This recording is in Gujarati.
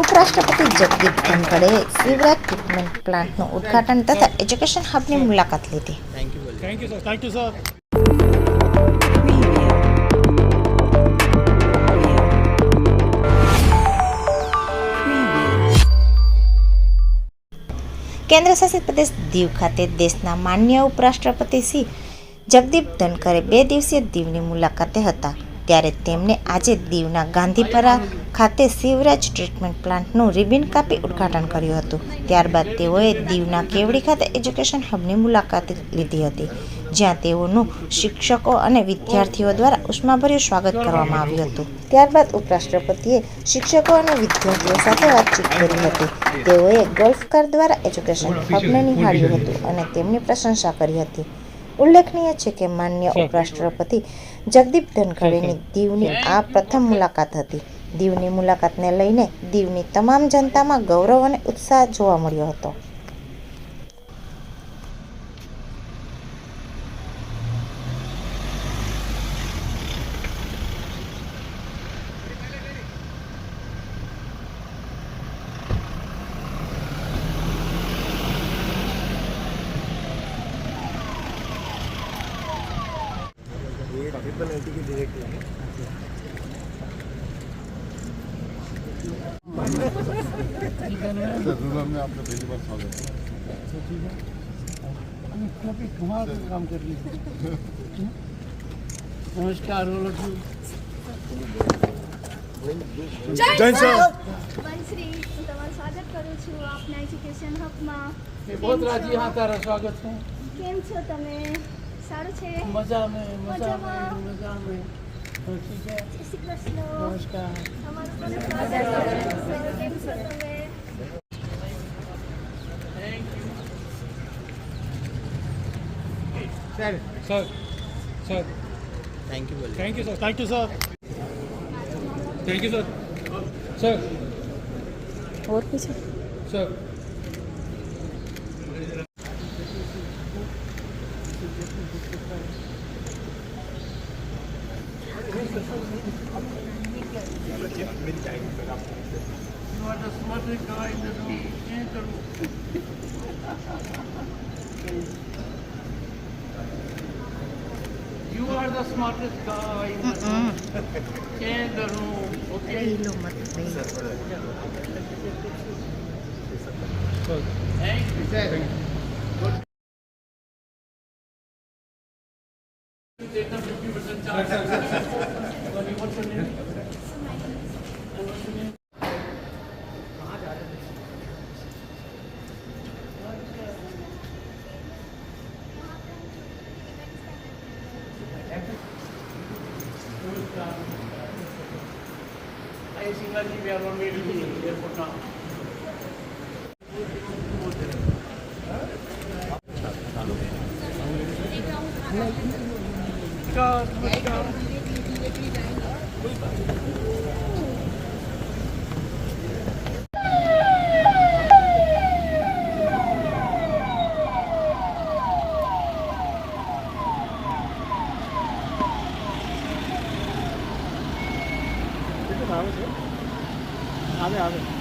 ઉપરાષ્ટ્રપતિ જગદીપ ધનખડે શિવરાજ ટ્રીટમેન્ટ પ્લાન્ટનું ઉદ્ઘાટન તથા એજ્યુકેશન હબની મુલાકાત લીધી. Thank you sir thank you sir કેન્દ્ર શાસિત પ્રદેશ દીવ ખાતે દેશના માન્ય ઉપરાષ્ટ્રપતિ શ્રી જગદીપ ધનકરે બે દિવસીય દીવની મુલાકાતે હતા. ત્યારે તેમણે આજે દીવના ગાંધીપરા ખાતે શિવરાજ ટ્રીટમેન્ટ પ્લાન્ટનું રિબિન કાપી ઉદ્ઘાટન કર્યું હતું. ત્યારબાદ તેઓએ દીવના કેવડી ખાતે એજ્યુકેશન હબની મુલાકાત લીધી હતી, જ્યાં તેઓનું શિક્ષકો અને વિદ્યાર્થીઓ દ્વારા ઉષ્માભર્યું સ્વાગત કરવામાં આવ્યું હતું. ત્યારબાદ ઉપરાષ્ટ્રપતિએ શિક્ષકો અને વિદ્યાર્થીઓ સાથે વાતચીત કરી હતી. તેઓએ ગોલ્ફ કાર દ્વારા એજ્યુકેશન હબને નિહાળ્યું હતું અને તેમની પ્રશંસા કરી હતી. ઉલ્લેખનીય છે કે માન્ય ઉપરાષ્ટ્રપતિ જગદીપ ધનખડેની દીવની આ પ્રથમ મુલાકાત હતી. દીવની મુલાકાતને લઈને દીવની તમામ જનતામાં ગૌરવ અને ઉત્સાહ જોવા મળ્યો હતો. जरूर में आपका पहली बार स्वागत है કામ કરી નમસ્કાર ઓલ ઓફ જય સર વંશ્રી હું તમારું સ્વાગત કરું છું આપના એજ્યુકેશન હબમાં બહુ રાજી હા તારા સ્વાગત છે કેમ છો તમે मजा में मजा में मजा में तो ठीक है नमस्कार sir sir sir thank you thank you sir thank you sir thank you sir sir और कुछ sir You are the smartest guy in the room. Change the room. You are the smartest guy in the room. Change the room. Okay. Thank you. Take the 50% charge. I single we are not made in the airport now. Because, because, આવે છે. આવે આવે.